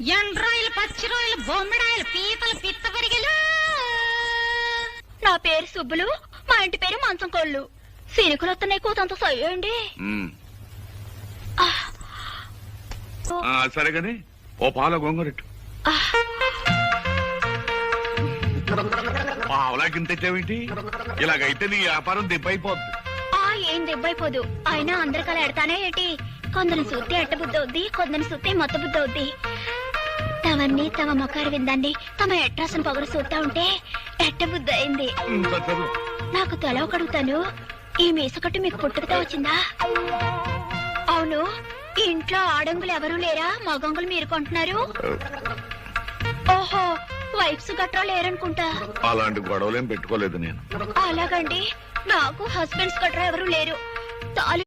ఎండ్రాయిలు పచ్చి రొయ్యలు బొమ్మడాయిలు పీతలు పిత్త పరిగెలు నా పేరు సుబ్బులు మా ఇంటి పేరు మంచం కోళ్ళు సీనికులు వస్తున్నాయి కూతంత సయ్యండి గాని ఓ పాల గొంగరెట్టు పావలాకింత తెచ్చావేంటి? ఇలాగైతే నీ వ్యాపారం దెబ్బైపోద్ది. ఆ ఏం దెబ్బైపోదు. అయినా అందరికల ఎడతానే ఏంటి? కొందరిని చూస్తే ఎట్ట బుద్ధి అవుద్ది కొందరిని చూస్తే మొత్త బుద్ధి అవుద్ది తవన్నీ తమ మొక్కరు విందండి. తమ ఎట్రాసిన పొగరు చూస్తా ఉంటే ఎట్ట బుద్ధి అయింది. నాకు తెలవ కడుగుతాను. ఈ మీసకట్టు మీకు పుట్టుకతో వచ్చిందా? అవును ఈ ఇంట్లో ఆడంగులు ఎవరూ లేరా? మగంగులు మీరు కొంటున్నారు? ఓహో వైఫ్స్ గట్రా లేరనుకుంటా. అలాంటి గొడవలేం పెట్టుకోలేదు నేను. అలాగండి నాకు హస్బెండ్స్ గట్రా ఎవరూ లేరు.